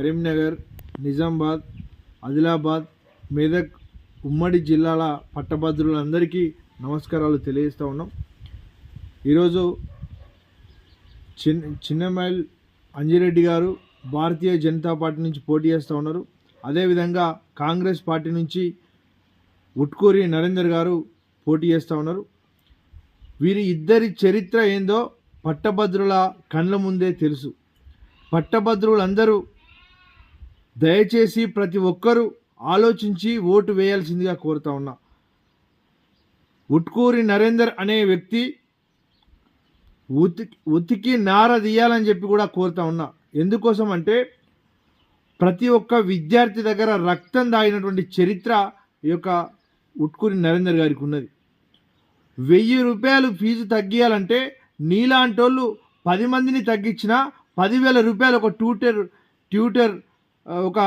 కరీంనగర్ నిజామాబాద్ ఆదిలాబాద్ మెదక్ ఉమ్మడి జిల్లాల పట్టభద్రులందరికీ నమస్కారాలు తెలియజేస్తూ ఉన్నాం. ఈరోజు చిన్ చిన్నమైల్ అంజిరెడ్డి గారు భారతీయ జనతా పార్టీ నుంచి పోటీ చేస్తూ ఉన్నారు. అదేవిధంగా కాంగ్రెస్ పార్టీ నుంచి ఉట్కూరి నరేందర్ గారు పోటీ చేస్తూ ఉన్నారు. వీరి ఇద్దరి చరిత్ర ఏందో పట్టభద్రుల కళ్ళ ముందే తెలుసు. పట్టభద్రులందరూ దయచేసి ప్రతి ఒక్కరూ ఆలోచించి ఓటు వేయాల్సిందిగా కోరుతా ఉన్నా. ఉట్కూరి నరేందర్ అనే వ్యక్తి ఉతికి ఉతికి నార తీయాలని చెప్పి కూడా కోరుతా ఉన్నా. ఎందుకోసం అంటే ప్రతి ఒక్క విద్యార్థి దగ్గర రక్తం దాగినటువంటి చరిత్ర ఈ యొక్క ఉట్కూరి నరేందర్ గారికి ఉన్నది. వెయ్యి రూపాయలు ఫీజు తగ్గియాలంటే నీలాంటోళ్ళు పది మందిని తగ్గించిన పదివేల రూపాయలు ఒక ట్యూటర్ ట్యూటర్ ఒక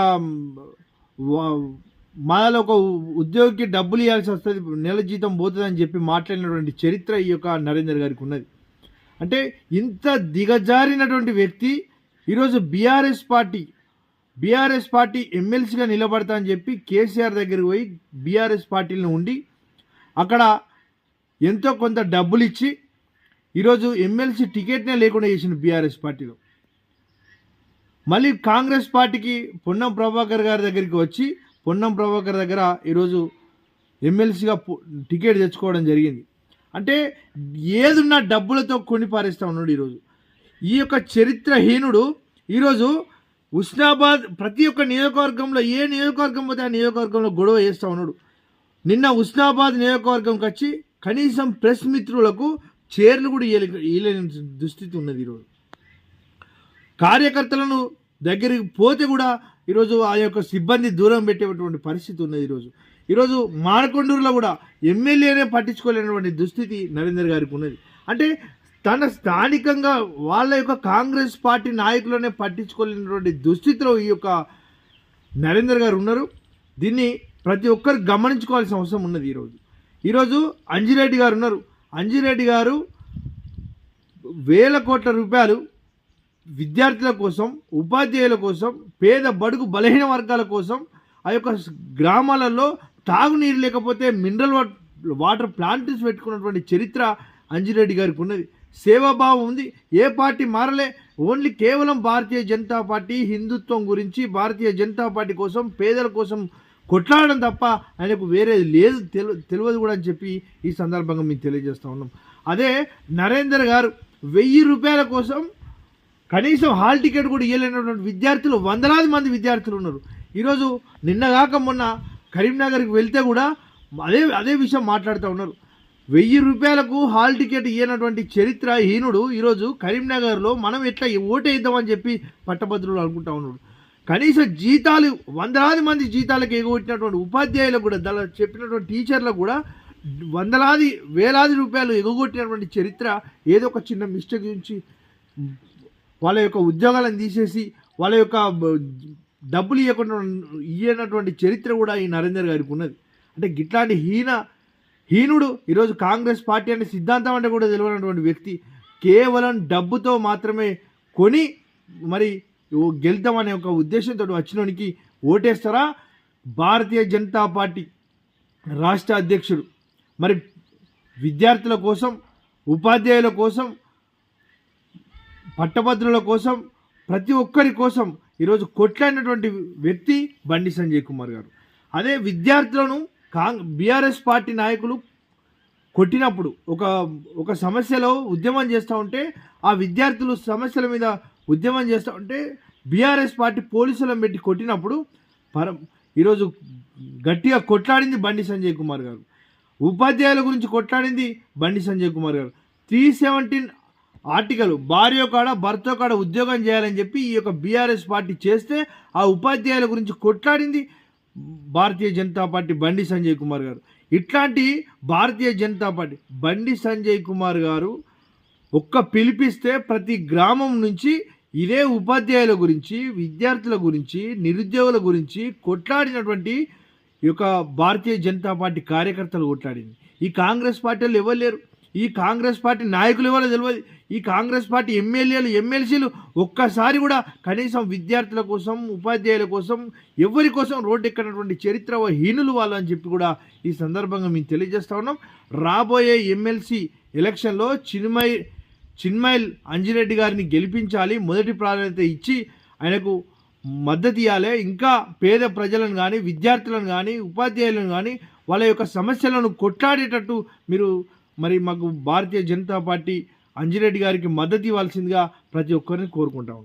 మనలో ఒక ఉద్యోగికి డబ్బులు ఇవ్వాల్సి వస్తుంది నెల జీతం పోతుందని చెప్పి మాట్లాడినటువంటి చరిత్ర ఈ యొక్క నరేందర్ గారికి ఉన్నది. అంటే ఇంత దిగజారినటువంటి వ్యక్తి ఈరోజు బీఆర్ఎస్ పార్టీ బీఆర్ఎస్ పార్టీ ఎమ్మెల్సీగా నిలబడతా అని చెప్పి కేసీఆర్ దగ్గరికి పోయి బీఆర్ఎస్ పార్టీలో ఉండి అక్కడ ఎంతో కొంత డబ్బులు ఇచ్చి ఈరోజు ఎమ్మెల్సీ టికెట్నే లేకుండా చేసిన బీఆర్ఎస్ పార్టీలో. మళ్ళీ కాంగ్రెస్ పార్టీకి పొన్నం ప్రభాకర్ గారి దగ్గరికి వచ్చి పొన్నం ప్రభాకర్ దగ్గర ఈరోజు ఎమ్మెల్సీగా టికెట్ తెచ్చుకోవడం జరిగింది. అంటే ఏదున్నా డబ్బులతో కొనిపారేస్తా ఉన్నాడు ఈరోజు. ఈ యొక్క చరిత్రహీనుడు ఈరోజు ఉస్నాబాద్ ప్రతి ఒక్క నియోజకవర్గంలో ఏ నియోజకవర్గం పోతే ఆ నియోజకవర్గంలో గొడవ చేస్తూ ఉన్నాడు. నిన్న ఉస్నాబాద్ నియోజకవర్గంకి వచ్చి కనీసం ప్రెస్ మిత్రులకు చీరలు కూడా ఇయ్యలే ఇయ్యలేని దుస్థితి ఉన్నది ఈరోజు. కార్యకర్తలను దగ్గరికి పోతే కూడా ఈరోజు ఆ యొక్క సిబ్బంది దూరం పెట్టేటువంటి పరిస్థితి ఉన్నది ఈరోజు. ఈరోజు మానకొండూరులో కూడా ఎమ్మెల్యేనే పట్టించుకోలేనటువంటి దుస్థితి నరేందర్ గారికి ఉన్నది. అంటే తన స్థానికంగా వాళ్ళ యొక్క కాంగ్రెస్ పార్టీ నాయకులనే పట్టించుకోలేనటువంటి దుస్థితిలో ఈ యొక్క నరేందర్ గారు ఉన్నారు. దీన్ని ప్రతి ఒక్కరు గమనించుకోవాల్సిన అవసరం ఉన్నది ఈరోజు. ఈరోజు అంజిరెడ్డి గారు ఉన్నారు. అంజిరెడ్డి గారు వేల కోట్ల రూపాయలు విద్యార్థుల కోసం ఉపాధ్యాయుల కోసం పేద బడుగు బలహీన వర్గాల కోసం ఆ యొక్క గ్రామాలలో తాగునీరు లేకపోతే మినరల్ వాటర్ ప్లాంట్స్ పెట్టుకున్నటువంటి చరిత్ర అంజిరెడ్డి గారికి ఉన్నది. సేవాభావం ఉంది. ఏ పార్టీ మారలే. ఓన్లీ కేవలం భారతీయ జనతా పార్టీ హిందుత్వం గురించి భారతీయ జనతా పార్టీ కోసం పేదల కోసం కొట్లాడడం తప్ప ఆయనకు వేరేది లేదు. తెలియదు కూడా అని చెప్పి ఈ సందర్భంగా మేము తెలియజేస్తూ ఉన్నాం. అదే నరేందర్ గారు వెయ్యి రూపాయల కోసం కనీసం హాల్ టికెట్ కూడా ఇవ్వలేనటువంటి విద్యార్థులు వందలాది మంది విద్యార్థులు ఉన్నారు. ఈరోజు నిన్నగాక మొన్న కరీంనగర్కి వెళ్తే కూడా అదే అదే విషయం మాట్లాడుతూ ఉన్నారు. వెయ్యి రూపాయలకు హాల్ టికెట్ ఇవ్వనటువంటి చరిత్ర హీనుడు ఈరోజు కరీంనగర్లో మనం ఎట్లా ఓటేద్దామని చెప్పి పట్టభద్రులు అనుకుంటా ఉన్నాడు కనీసం జీతాలు వందలాది మంది జీతాలకు ఎగగొట్టినటువంటి ఉపాధ్యాయులకు కూడా దళ చెప్పినటువంటి టీచర్లకు కూడా వందలాది వేలాది రూపాయలు ఎగగొట్టినటువంటి చరిత్ర ఏదో ఒక చిన్న మిస్టేక్ నుంచి వాళ్ళ యొక్క ఉద్యోగాలను తీసేసి వాళ్ళ యొక్క డబ్బులు ఇవ్వకుండా ఇయ్యనటువంటి చరిత్ర కూడా ఈ నరేందర్ గారికి ఉన్నది. అంటే గిట్లాంటి హీన హీనుడు ఈరోజు కాంగ్రెస్ పార్టీ అనే సిద్ధాంతం అంటే కూడా తెలియనటువంటి వ్యక్తి కేవలం డబ్బుతో మాత్రమే కొని మరి ఓ గెలుద్దామనే ఒక ఉద్దేశంతో వచ్చినోనికి ఓటేస్తారా? భారతీయ జనతా పార్టీ రాష్ట్ర అధ్యక్షుడు. మరి విద్యార్థుల కోసం ఉపాధ్యాయుల కోసం పట్టభద్రుల కోసం ప్రతి ఒక్కరి కోసం ఈరోజు కొట్లాడినటువంటి వ్యక్తి బండి సంజయ్ కుమార్ గారు. అదే విద్యార్థులను కాంగ్ బీఆర్ఎస్ పార్టీ నాయకులు కొట్టినప్పుడు ఒక ఒక సమస్యలో ఉద్యమం చేస్తూ ఉంటే ఆ విద్యార్థులు సమస్యల మీద ఉద్యమం చేస్తూ ఉంటే బీఆర్ఎస్ పార్టీ పోలీసులను పెట్టి కొట్టినప్పుడు పర ఈరోజు గట్టిగా కొట్లాడింది బండి సంజయ్ కుమార్ గారు. ఉపాధ్యాయుల గురించి కొట్లాడింది Bandi Sanjay Kumar garu. Three seventeen article. భార్య కాడ భర్త కాడ ఉద్యోగం చేయాలని చెప్పి ఈ యొక్క బీఆర్ఎస్ పార్టీ చేస్తే ఆ ఉపాధ్యాయుల గురించి కొట్లాడింది భారతీయ జనతా పార్టీ బండి సంజయ్ కుమార్ గారు. ఇట్లాంటి భారతీయ జనతా పార్టీ బండి సంజయ్ కుమార్ గారు ఒక్క పిలిపిస్తే ప్రతి గ్రామం నుంచి ఇదే ఉపాధ్యాయుల గురించి విద్యార్థుల గురించి నిరుద్యోగుల గురించి కొట్లాడినటువంటి ఈ యొక్క భారతీయ జనతా పార్టీ కార్యకర్తలు కొట్లాడింది. ఈ కాంగ్రెస్ పార్టీలు ఎవరు లేరు? ఈ కాంగ్రెస్ పార్టీ నాయకులు ఎవరో తెలియదు ఈ కాంగ్రెస్ పార్టీ ఎమ్మెల్యేలు ఎమ్మెల్సీలు ఒక్కసారి కూడా కనీసం విద్యార్థుల కోసం ఉపాధ్యాయుల కోసం ఎవరి కోసం రోడ్డు ఎక్కినటువంటి చరిత్ర హీనులు వాళ్ళు అని చెప్పి కూడా ఈ సందర్భంగా మేము తెలియజేస్తా ఉన్నాం. రాబోయే ఎమ్మెల్సీ ఎలక్షన్లో చిన్మయ్ చిన్మయల్ అంజిరెడ్డి గారిని గెలిపించాలి మొదటి ప్రాధాన్యత ఇచ్చి ఆయనకు మద్దతు ఇవ్వాలి ఇంకా పేద ప్రజలను కానీ విద్యార్థులను కానీ ఉపాధ్యాయులను కానీ వాళ్ళ యొక్క సమస్యలను కొట్లాడేటట్టు మీరు మరి మాకు భారతీయ జనతా పార్టీ అంజిరెడ్డి గారికి మద్దతు ఇవ్వాల్సిందిగా ప్రతి ఒక్కరిని కోరుకుంటాం